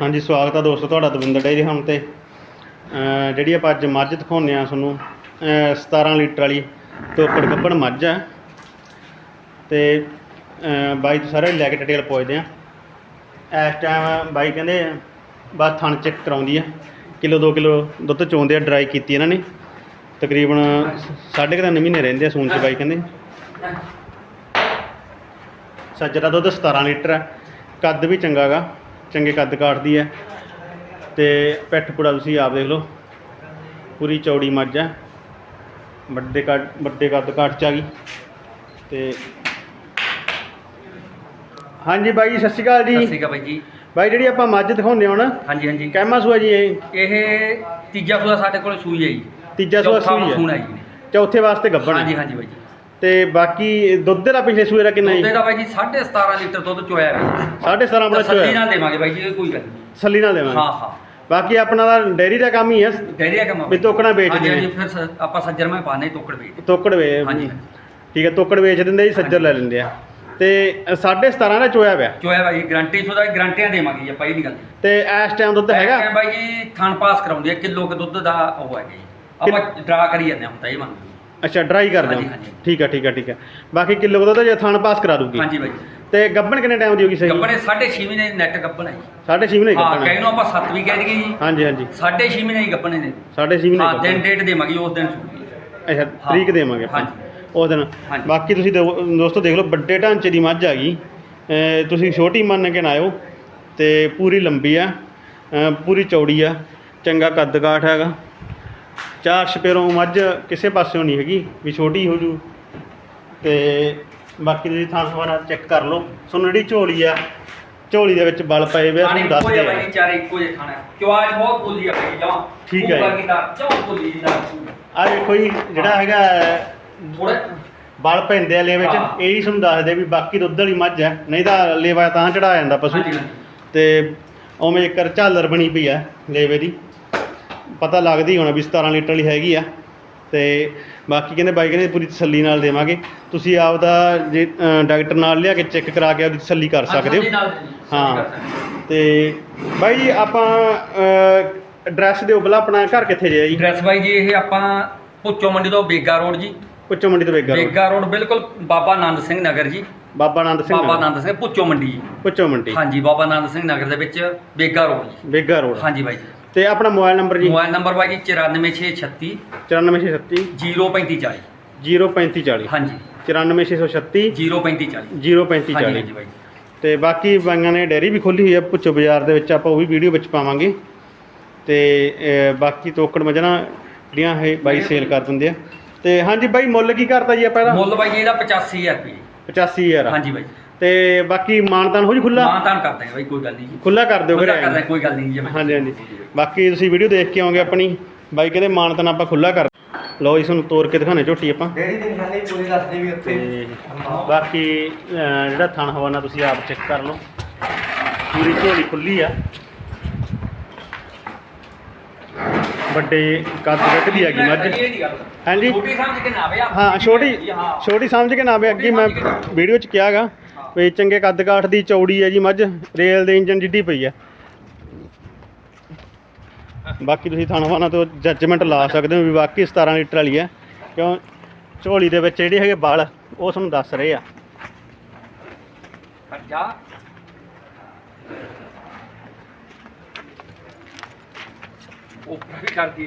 ਹਾਂਜੀ, ਸਵਾਗਤ ਆ ਦੋਸਤੋ ਤੁਹਾਡਾ ਦਵਿੰਦਰ ਡੇਰੀ ਹੁਣ ਤੇ। ਜਿਹੜੀ ਆਪਾਂ ਅੱਜ ਮੱਝ ਦਿਖਾਉਂਦੇ ਆ ਤੁਹਾਨੂੰ, ਅਹ 17 ਲੀਟਰ ਵਾਲੀ ਤੋਕੜ ਗੱਬਣ ਮੱਝ ਆ। ਤੇ ਬਾਈ ਤੋਂ ਸਾਰੇ ਲੈ ਕੇ ਡਿਟੇਲ ਪੁੱਛਦੇ ਆ। ਇਸ ਟਾਈਮ ਬਾਈ ਕਹਿੰਦੇ ਬਸ ਥਣ ਚੈੱਕ ਕਰਾਉਂਦੀ ਆ। ਕਿਲੋ 2 ਕਿਲੋ ਦੁੱਧ ਚੋਂਦੇ ਆ ਡਰਾਈ ਕੀਤੀ ਇਹਨਾਂ ਨੇ। ਤਕਰੀਬਨ ਸਾਢੇ ਕੁ ਤਿੰਨ ਮਹੀਨੇ ਰਹਿੰਦੇ ਆ ਸੂਣ ਚ ਬਾਈ ਕਹਿੰਦੇ। ਸੱਜਰਾ ਦੁੱਧ 17 ਲੀਟਰ ਹੈ ਕੱਦ ਵੀ ਚੰਗਾ ਗਾ। ਚੰਗੇ ਕੱਦ ਕਾਟਦੀ ਹੈ ਤੇ ਪਿੱਠ ਪੁੜਾ ਤੁਸੀਂ ਆਪ ਦੇਖ ਲਓ। ਪੂਰੀ ਚੌੜੀ ਮੱਝ ਹੈ। ਵੱਡੇ ਕੱਦ ਵੱਡੇ ਕੱਦ ਕਾਟ ਚ ਆ ਗਈ। ਤੇ ਹਾਂਜੀ ਬਾਈ ਜੀ, ਸਤਿ ਸ਼੍ਰੀ ਅਕਾਲ ਸਤਿ ਜੀ ਸ਼੍ਰੀ ਅਕਾਲ ਬਾਈ ਜੀ। ਬਾਈ ਜਿਹੜੀ ਆਪਾਂ ਮੱਝ ਦਿਖਾਉਂਦੇ ਹੁਣ ਹਾਂਜੀ ਹਾਂਜੀ। ਕਹਿਮਾ ਸੂਆ ਜੀ ਇਹ? ਇਹ ਤੀਜਾ ਸੂਆ ਸਾਡੇ ਕੋਲ ਸੂਈ ਹੈ ਜੀ। ਤੀਜਾ ਸੂਆ ਚੌਥਾ ਸੂਈ ਹੈ। ਜੀ। ਚੌਥੇ ਵਾਸਤੇ ਗੱਭਣ ਹਾਂਜੀ ਹੈ। ਹਾਂਜੀ ਬਾਈ ਜੀ। ਤੇ ਬਾਕੀ ਦੁੱਧ ਦਾ ਪਿਛਲੇ ਸੂਏ ਦਾ ਕਿੰਨਾ ਜੀ? ਉਹਦੇ ਦਾ ਬਾਈ ਜੀ 17.5 ਲੀਟਰ ਦੁੱਧ ਚੋਇਆ ਹੈ ਬਾਈ ਸਾਢੇ 17 ਬਣਾ ਤਸੱਲੀ ਚੋਇਆ। ਨਾਲ ਦੇਵਾਂਗੇ ਬਾਈ ਜੀ ਕੋਈ ਗੱਲ ਨਹੀਂ। ਸੱਲੀ ਨਾਲ ਦੇਵਾਂਗੇ। ਹਾਂ ਹਾਂ। ਬਾਕੀ ਆਪਣਾ ਦਾ ਡੇਰੀ ਦਾ ਕੰਮ ਹੀ ਹੈ। ਡੈਰੀ ਦਾ ਕੰਮ ਆ ਵੀ ਤੋਕੜਾਂ ਵੇਚਦੇ ਹਾਂਜੀ ਨੇ। ਫਿਰ ਸ- ਆਪਾਂ ਸੱਜਰ ਮੈਂ ਪਾਣੇ ਤੋਕੜ ਵੇਚ। ਤੋਕੜ ਵੇ ਹਾਂਜੀ। ਠੀਕ ਹੈ ਤੋਕੜ ਵੇਚ ਦਿੰਦੇ ਜੀ ਸੱਜਰ ਲੈ ਲੈਂਦੇ ਆ। ਤੇ 17.5 ਦਾ ਚੋਇਆ ਪਿਆ। ਚੋਇਆ ਬਾਈ ਗਰੰਟੀ ਸੁਦਾ ਗਰੰਟੀਆਂ ਦੇਵਾਂਗੇ ਜੀ ਆਪਾਂ ਇਹ ਨਹੀਂ ਗੱਲ। ਤੇ ਇਸ ਟਾਈਮ ਦੁੱਧ ਹੈਗਾ? ਬਾਈ ਜੀ ਥਣ ਪਾਸ ਕਰਾਉਂਦੀ ਹੈ ਕਿਲੋ ਕੁ ਦੁੱਧ ਦਾ ਉਹ ਹੈਗਾ ਜੀ। ਆਪਾਂ ਡਰਾ ਕਰੀ ਜਾਂਦੇ ਹਾਂ ਹੁਣ ਤਾਂ ਇਹ ਮੰਨ ਅੱਛਾ ਡਰਾਈ ਕਰ ਦਿਓ। ਹਾਂਜੀ, ਹਾਂਜੀ। ਠੀਕ ਹੈ ਠੀਕ ਹੈ ਠੀਕ ਹੈ ਬਾਕੀ ਕਿਲੋ ਦੁੱਧ ਜੇ ਥਣ ਪਾਸ ਕਰਾ ਦੂਗੀ। ਹਾਂਜੀ ਬਾਈ ਤੇ ਗੱਬਣ ਕਿੰਨੇ ਟਾਈਮ ਦੀ ਹੋਗੀ ਸਹੀ? ਗੱਬਣੇ 6.5 ਮਹੀਨੇ ਨੈਟ ਗੱਬਣ ਹੈ ਜੀ। ਸਾਢੇ ਛੇ ਮਹੀਨੇ ਹਾਂ ਗੱਬਣ ਨੂੰ ਆਪਾਂ 7 ਵੀ ਕਹਿ ਦਈਏ ਜੀ। ਹਾਂਜੀ ਹਾਂਜੀ। 6.5 ਮਹੀਨੇ ਹੀ ਗੱਬਣੇ ਨੇ ਸਾਢੇ ਛੇ ਮਹੀਨੇ ਹਾਂ ਦਿਨ। ਡੇਟ ਦੇਵਾਂਗੇ ਉਸ ਦਿਨ ਅੱਛਾ ਤਰੀਕ ਦੇਵਾਂਗੇ ਆਪਾਂ। ਹਾਂਜੀ। ਉਸ ਦਿਨ। ਹਾਂਜੀ। ਬਾਕੀ ਤੁਸੀਂ ਦੋ- ਦੋਸਤੋ ਦੇਖ ਲਓ ਵੱਡੇ ਢਾਂਚੇ ਦੀ ਮੱਝ ਆ ਗਈ। ਤੁਸੀਂ ਛੋਟੀ ਮੰਨ ਕੇ ਨਾ ਆਇਓ। ਤੇ ਪੂਰੀ ਲੰਬੀ ਆ। ਪੂਰੀ ਚੌੜੀ ਆ। ਚੰਗਾ ਕੱਦ ਕਾਠ ਹੈਗਾ। ਚਾਰ ਛਪੇਰੋਂ ਮੱਝ ਕਿਸੇ ਪਾਸਿਓਂ ਨਹੀਂ ਹੈਗੀ ਵੀ ਛੋਟੀ ਹੋ ਜੂ। ਤੇ ਬਾਕੀ ਤੁਸੀਂ ਥਾਂ ਸਵਾਰਾ ਚੈੱਕ ਕਰ ਲਓ। ਤੁਹਾਨੂੰ ਜਿਹੜੀ ਝੋਲੀ ਆ ਝੋਲੀ ਦੇ ਵਿੱਚ ਬਲ ਪਏ ਵੇ ਆ ਤੁਹਾਨੂੰ ਜਿਹਾ ਦੱਸਦੇ ਬਾਈ ਚਾਰੇ ਇੱਕੋ ਜਿਹਾ ਖਾਣਾ ਚਵਾਜ ਬਹੁਤ ਬੋਲੀ ਆ ਬਈ ਜਮਾ ਠੀਕ ਹੈ ਜੀ। ਕੀਤਾ ਜਮਾ ਬੋਲੀ ਜੀ ਦਾ ਆ ਵੇਖੋ ਜੀ ਜਿਹੜਾ ਹੈਗਾ ਥੋੜਾ ਬਲ ਪੈਂਦੇ ਆ ਲੇਵੇ ਚ। ਇਹ ਹੀ ਤੁਹਾਨੂੰ ਦੱਸਦੇ ਵੀ ਬਾਕੀ ਦੁੱਧ ਵਾਲੀ ਮੱਝ ਹੈ ਨਹੀਂ ਤਾਂ ਲੇਵਾ ਤਾਂ ਚੜਾ ਜਾਂਦਾ ਪਸ਼ੂ। ਤੇ ਉਵੇਂ ਇੱਕ ਝਾਲਰ ਬਣੀ ਪਈ ਆ ਲੇਵੇ ਦੀ। ਪਤਾ ਲੱਗਦੀ ਹੋਣਾ ਵੀ 17 ਲੀਟਰ ਵਾਲੀ ਹੈਗੀ ਆ। ਤੇ ਬਾਕੀ ਕਹਿੰਦੇ ਬਾਈ ਕਹਿੰਦੇ ਪੂਰੀ ਤਸੱਲੀ ਨਾਲ ਦੇਵਾਂਗੇ। ਤੁਸੀਂ ਆਪਦਾ ਜੇ ਅ, ਡਾਕਟਰ ਨਾਲ ਲਿਆ ਕੇ ਚੈੱਕ ਕਰਾ ਕੇ ਆਪਦੀ ਤਸੱਲੀ ਕਰ ਸਕਦੇ ਹੋ। ਹਾਂ। ਤੇ ਬਾਈ ਜੀ ਆਪਾਂ ਐਡਰੈਸ ਦਿਓ ਪਹਿਲਾਂ ਆਪਣਾ ਘਰ ਕਿੱਥੇ ਜੇ ਜੀ? ਡਰੈਸ ਬਾਈ ਜੀ ਇਹ ਆਪਾਂ ਪੁੱਚੋ ਮੰਡੀ ਤੋਂ ਬੇਗਾ ਰੋਡ ਜੀ। ਪੁੱਚੋ ਮੰਡੀ ਤੋਂ ਵੇਗਾ road। ਬੇਗਾ ਰੋਡ ਬਿਲਕੁਲ ਬਾਬਾ ਆਨੰਦ ਸਿੰਘ ਨਗਰ ਜੀ। ਬਾਬਾ ਆਨੰਦ ਸਿੰਘ ਬਾਬਾ ਆਨੰਦ ਸਿੰਘ ਪੁੱਚੋ ਮੰਡੀ ਪੁੱਚੋ ਮੰਡੀ। ਹਾਂਜੀ ਬਾਬਾ ਆਨੰਦ ਸਿੰਘ ਨਗਰ ਦੇ ਵਿੱਚ ਬੇਗਾ ਰੋਡ ਜੀ। ਵੇਗਾ ਰੋਡ। ਹਾਂਜੀ ਬਾਈ ਜੀ। ਤੇ ਆਪਣਾ ਮੋਬਾਈਲ ਨੰਬਰ ਜੀ? ਮੋਬਾਈਲ ਨੰਬਰ ਬਾਈ ਜੀ 94636 94637 03540 03540 ਹਾਂਜੀ। 94636 03540 03540 ਹਾਂਜੀ ਹਾਂਜੀ ਬਾਈ ਤੇ ਬਾਕੀ ਬਾਈਆਂ ਨੇ ਡੈਰੀ ਵੀ ਖੋਲੀ ਹੋਈ ਆ ਪੁੱਛੋ ਬਾਜ਼ਾਰ ਦੇ ਵਿੱਚ ਆਪਾਂ ਉਹ ਵੀ ਵੀਡੀਓ ਵਿੱਚ ਪਾਵਾਂਗੇ। ਤੇ ਬਾਕੀ ਤੋਕੜ ਮਜਣਾ ਜਿਹੜੀਆਂ ਇਹ ਬਾਈ ਸੇਲ ਕਰ ਦਿੰਦੇ ਆ। ਤੇ ਹਾਂਜੀ ਬਾਈ ਮੁੱਲ ਕੀ ਕਰਤਾ ਜੀ ਆਪਾਂ ਇਹਦਾ? ਮੁੱਲ ਬਾਈ ਜੀ ਇਹਦਾ 85000 ਰੁਪਏ। 85000 ਹਾਂਜੀ ਬਾਈ ਤੇ ਬਾਕੀ ਮਾਨਤਾਨ ਹੋ ਜੀ ਖੁੱਲਾ ਮਾਨਤਾਨ ਕਰ ਦਾਂਗੇ ਬਾਈ ਕੋਈ ਗੱਲ ਨਹੀਂ ਜੀ। ਖੁੱਲਾ ਕਰ ਦਿਓ ਖੁੱਲਾ ਫਿਰ ਕਰ ਦਾਂਗੇ ਕੋਈ ਗੱਲ ਨਹੀਂ ਜੀ। ਹਾਂਜੀ ਹਾਂਜੀ। ਬਾਕੀ ਤੁਸੀਂ ਵੀਡੀਓ ਦੇਖ ਕੇ ਆਓਗੇ ਆਪਣੀ। ਬਾਈ ਕਹਿੰਦੇ ਮਾਨਤਾਨ ਆਪਾਂ ਖੁੱਲਾ ਕਰ ਲਓ ਜੀ ਤੁਹਾਨੂੰ ਤੋੜ ਕੇ ਦਿਖਾਣੇ ਝੋਟੀ ਆਪਾਂ। ਡੇਰੀ ਦੀ ਨਿਸ਼ਾਨੀ ਪੂਰੀ ਦੱਸਦੇ ਵੀ ਉੱਥੇ। ਬਾਕੀ ਜਿਹੜਾ ਥਣ ਹਵਾਨਾ ਤੁਸੀਂ ਆਪ ਚੈੱਕ ਕਰ ਲਓ। ਪੂਰੀ ਝੋਲੀ ਖੁੱਲੀ ਆ। ਵੱਡੇ ਕੱਦ ਕੱਢਦੀ ਹੈਗੀ ਮੱਝ। ਹਾਂਜੀ। ਛੋਟੀ ਸਮਝ ਕੇ ਨਾ ਆ ਹਾਂ ਛੋਟੀ ਹਾਂ। ਛੋਟੀ ਸਮਝ ਕੇ ਨਾ ਵੇ ਅੱਗੇ ਮੈਂ ਵੀਡੀਓ 'ਚ ਕਿਹਾਗਾ ਵੀ ਚੰਗੇ ਕੱਦ ਕਾਠ ਦੀ ਚੌੜੀ ਹੈ ਜੀ ਮੱਝ, ਰੇਲ ਦੇ ਇੰਜਨ ਜਿੱਡੀ ਪਈ ਹੈ। ਬਾਕੀ ਤੁਸੀਂ ਥਣ ਤੋਂ ਜੱਜਮੈਂਟ ਲਾ ਸਕਦੇ ਹੋ ਵੀ ਬਾਕੀ 17 ਲੀਟਰ ਵਾਲੀ ਹੈ। ਕਿਉਂ? ਝੋਲੀ ਦੇ ਵਿੱਚ ਜਿਹੜੇ ਹੈਗੇ ਬਲ, ਉਹ ਤੁਹਾਨੂੰ ਦੱਸ ਰਹੇ ਆ। ਜਾ ਉਹ ਵੀ ਕਰਦੀ